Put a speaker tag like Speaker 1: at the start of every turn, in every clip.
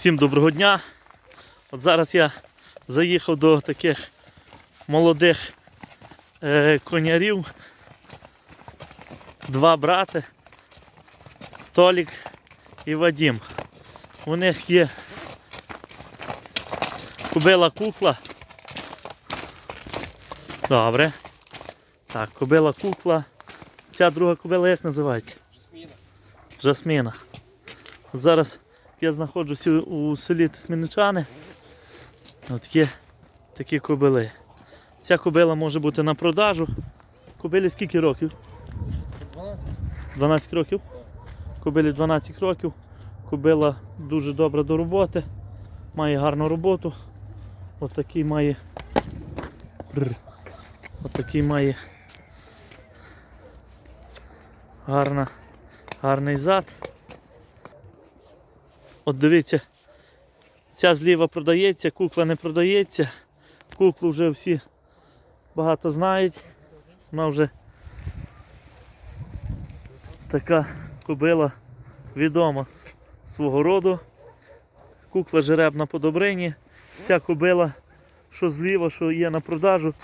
Speaker 1: Всім доброго дня. От зараз я заїхав до таких молодих е, конярів. Два брати Толік і Вадім. У них є кобила кукла. Добре. Так, кобила кукла. Ця друга кобила як називається?
Speaker 2: Жасміна.
Speaker 1: Жасміна. Зараз я знаходжуся у селі Тисміничани. От є такі кобили. Ця кобила може бути на продажу. Кобилі скільки років?
Speaker 2: 12.
Speaker 1: 12 років. Кобилі 12 років. Кобила дуже добра до роботи. Має гарну роботу. От має. Бррр. От має гарна, гарний зад. От дивіться, ця зліва продається, кукла не продається. Куклу вже всі багато знають. Вона вже така кобила відома свого роду. Кукла жеребна по добрині. Ця кобила, що зліва, що є на продажу.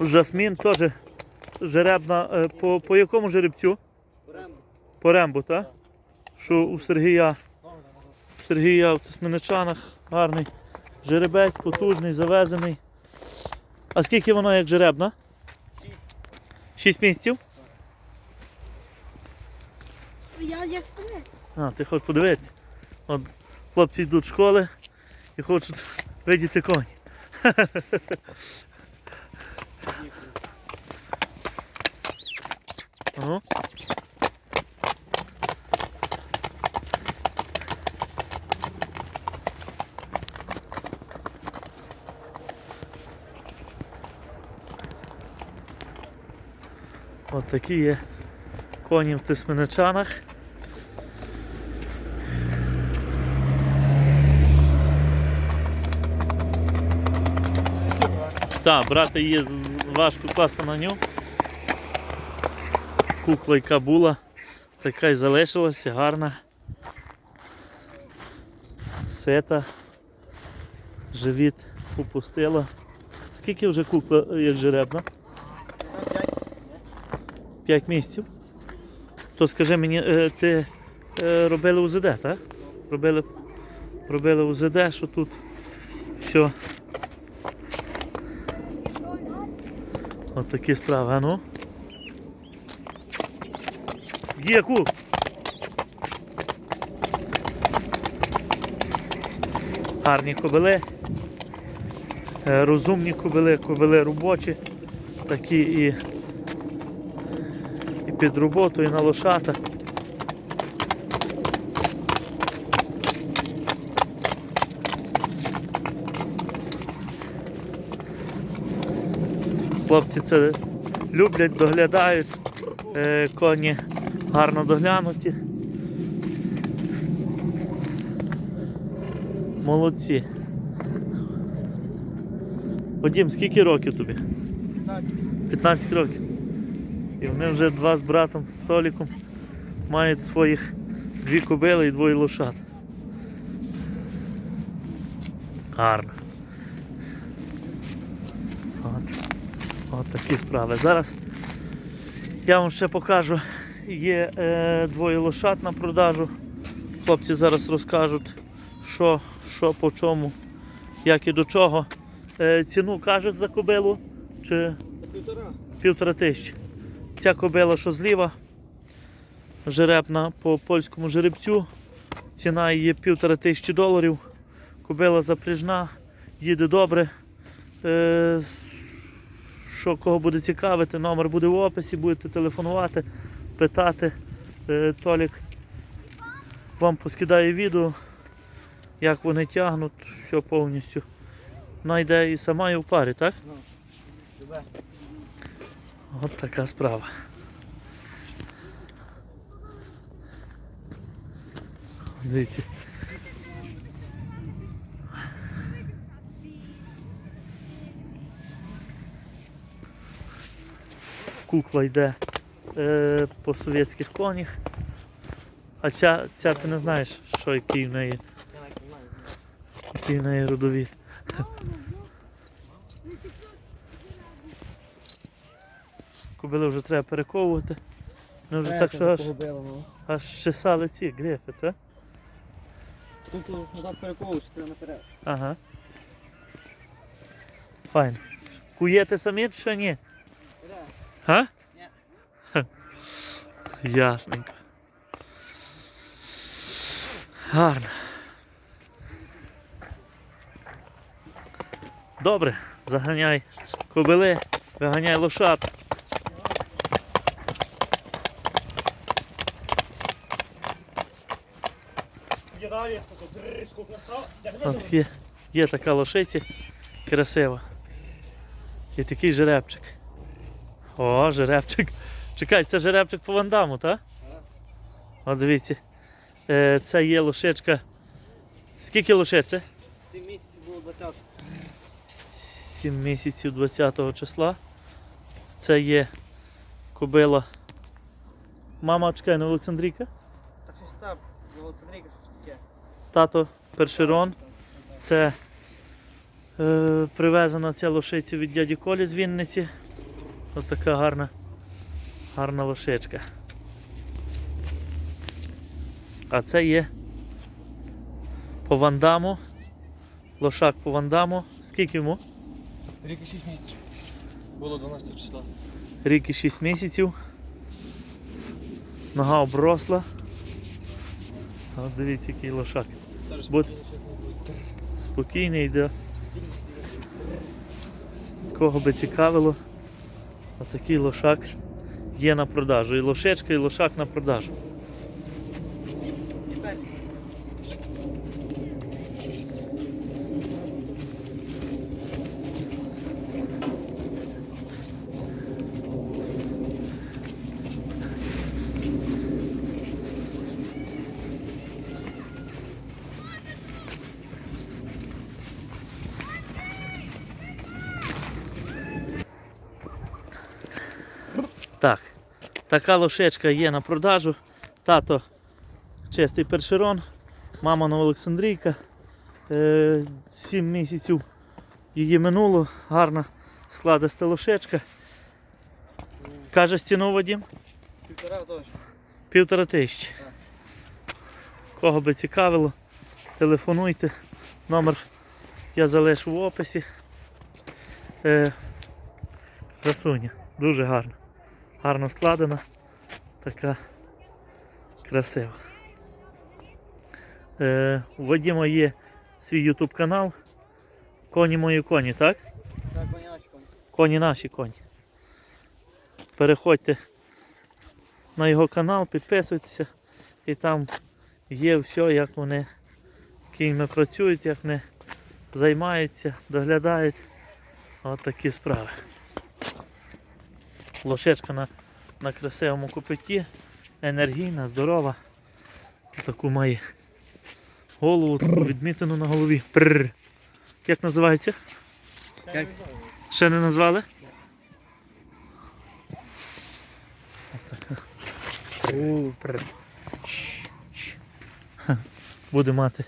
Speaker 1: Жасмін теж жеребна. е, По, по якому жеребцю? По рембу, так? Що у Сергія. У Сергія в Тисменичанах гарний жеребець, потужний, завезений. А скільки воно як жеребна?
Speaker 2: Шість.
Speaker 1: Шість місяців?
Speaker 3: Я, я.
Speaker 1: А, ти хочеш подивитися. От хлопці йдуть з школи і хочуть видіти коні. Ага. От такі є коні в Тисменичанах. Так, брати її важко класти на нього. Кукла яка була, така й залишилася, гарна. Сета. Живіт попустила. Скільки вже кукла як жеребна? 5 місяців. То скажи мені, е, ти е, робили УЗД, так? Робили, робили УЗД, що тут все. От такі справи, а ну. Є. Гарні кобили. Е, Розумні кобили, кобили робочі. Такі і під роботу, і на лошата. Хлопці це люблять, доглядають, е, коні гарно доглянуті. Молодці. Вадім, скільки років тобі?
Speaker 2: 15.
Speaker 1: 15 років. І вони вже два з братом Століком мають своїх дві кобили і двоє лошад. Гарно. От. От такі справи. Зараз я вам ще покажу. Є е, двоє лошад на продажу. Хлопці зараз розкажуть, що, що по чому, як і до чого. Е, ціну кажуть за кобилу чи
Speaker 2: Півтора.
Speaker 1: півтора тисячі. Ця кобила, що зліва, жеребна по польському жеребцю. Ціна її півтора тисячі доларів. Кобила запряжна, їде добре. Е, що кого буде цікавити, номер буде в описі, будете телефонувати, питати. Е, Толік вам поскидає відео, як вони тягнуть, все повністю. Вона йде і сама і в парі, так? От така справа. Дивіться. Кукла йде е, по совєтських конях. А ця, ця ти не знаєш, що який в неї Який в неї родовід. Кобили вже треба перековувати. Ну вже так, що аж,
Speaker 2: ну.
Speaker 1: аж чесали ці грифи, так?
Speaker 2: Тут назад перековуєш, це наперед.
Speaker 1: Ага. Файн. Куєте самі чи ще ні? Га?
Speaker 2: Ні.
Speaker 1: Ясненько. Гарно. Добре, заганяй кобили, виганяй лошад. От є, є така лошиця красива. І такий жеребчик. О, жеребчик. Чекай, це жеребчик по вандаму, так? От дивіться. Е, це є лошичка. Скільки лошиці?
Speaker 2: 7 місяців було 20.
Speaker 1: 7 місяців 20 числа. Це є кобила. Мама, чекай, не Олександрійка.
Speaker 2: Та щось там, Олександрійка.
Speaker 1: Тато першерон. Це е, привезена ця лошиця від дяді Колі з Вінниці. Ось така гарна, гарна лошичка. А це є по вандаму. Лошак по вандаму. Скільки йому?
Speaker 2: Рік і 6 місяців. Було 12 числа.
Speaker 1: Рік і 6 місяців. Нога обросла. От дивіться, який лошак.
Speaker 2: Буде.
Speaker 1: Спокійний йде. Кого би цікавило, отакий лошак є на продажу. І лошечка, і лошак на продажу.
Speaker 2: І перший.
Speaker 1: Так, така лошечка є на продажу. Тато чистий першерон, мама нова Олександрійка. Е, Сім місяців її минуло, гарна складиста лошечка. Каже ціну Вадім?
Speaker 2: Півтора точно.
Speaker 1: Півтора тисячі. Кого би цікавило, телефонуйте. Номер я залишу в описі. Е, красуня, дуже гарна. Гарно складена. Така красива. Е, у Вадима є свій YouTube канал. Коні мої коні, так?
Speaker 2: Так, конячком.
Speaker 1: Коні наші коні. Переходьте на його канал, підписуйтеся і там є все, як вони кіньми працюють, як вони займаються, доглядають. От такі справи. Лошечка на, на красивому копиті, енергійна, здорова. Таку має голову, таку відмітину на голові. Прррр. Як називається?
Speaker 2: Як?
Speaker 1: Ще не назвали? Буде мати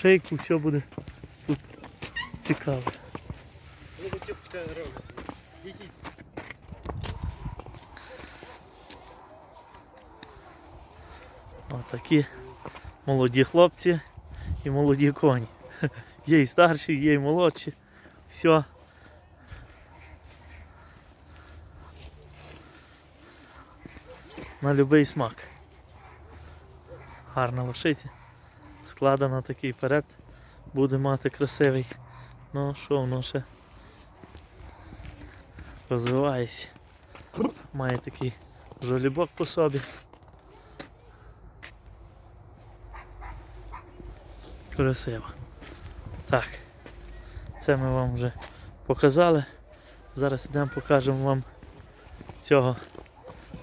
Speaker 1: шейку, все буде тут цікаво. Отакі молоді хлопці і молоді коні. Є і старші, є і молодші. Все. На будь-який смак. Гарна лошиця. Складена такий перед. Буде мати красивий. Ну що воно ще розвивається. Має такий жолібок по собі. Красиво. Так. Це ми вам вже показали. Зараз йдемо покажемо вам цього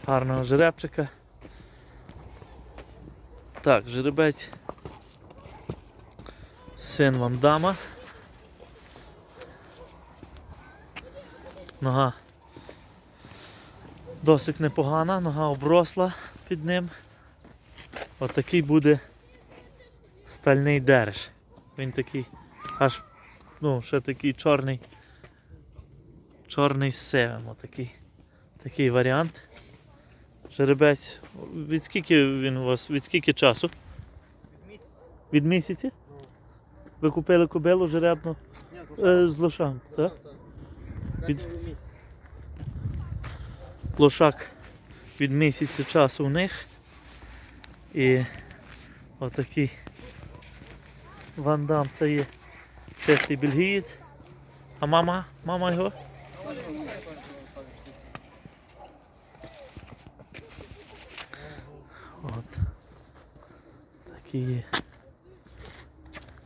Speaker 1: гарного жеребчика. Так, жеребець. Син вам дама. Нога досить непогана, нога обросла під ним. Отакий буде стальний держ. Він такий Аж ну, ще такий чорний. Чорний з севем. Отакий. Такий варіант. Жеребець. Від скільки він у вас? Від скільки часу? Від місяці? Ви купили кобилу жеребну е, з лошам, так? Від- Лошак від місяця часу у них. І отакий вандам це є чистий бельгієць. А мама? Мама його? От. Такі є.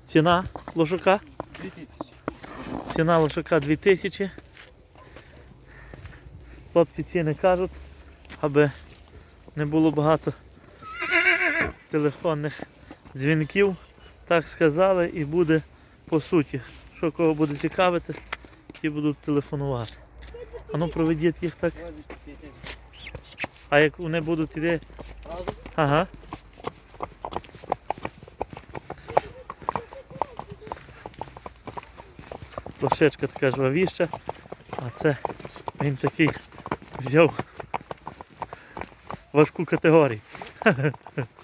Speaker 1: Ціна лошака?
Speaker 2: 2000.
Speaker 1: Ціна лошака 2000. Хлопці ціни кажуть, аби не було багато телефонних дзвінків. Так сказали і буде по суті. Що кого буде цікавити, ті будуть телефонувати. А ну проведіть їх так. А як вони будуть іти? Ага. Лошечка така жвавіща, а це він такий взяв важку категорію.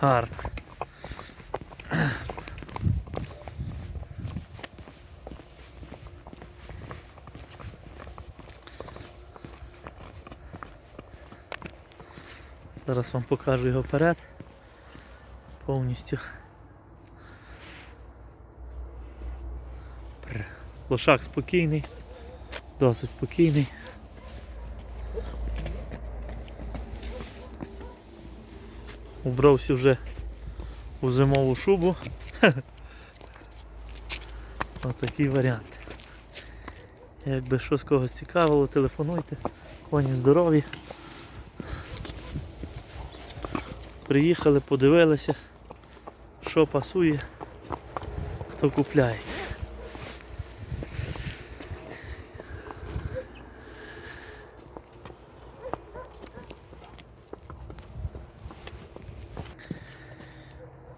Speaker 1: Гарно. Зараз вам покажу його вперед. Повністю. Лошак спокійний, досить спокійний. Убрався вже у зимову шубу. Отакий варіант. Якби щось когось цікавило, телефонуйте, коні здорові. Приїхали, подивилися, що пасує, хто купляє.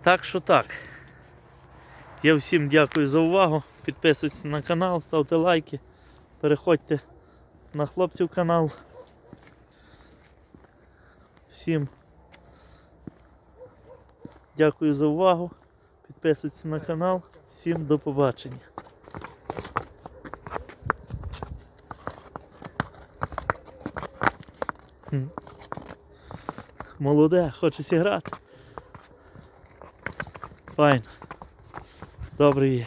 Speaker 1: Так що так. Я всім дякую за увагу. Підписуйтесь на канал, ставте лайки, переходьте на хлопців канал. Всім дякую за увагу. Підписуйтесь на канал. Всім до побачення. Молоде, хоче зіграти. Файн. Добре є.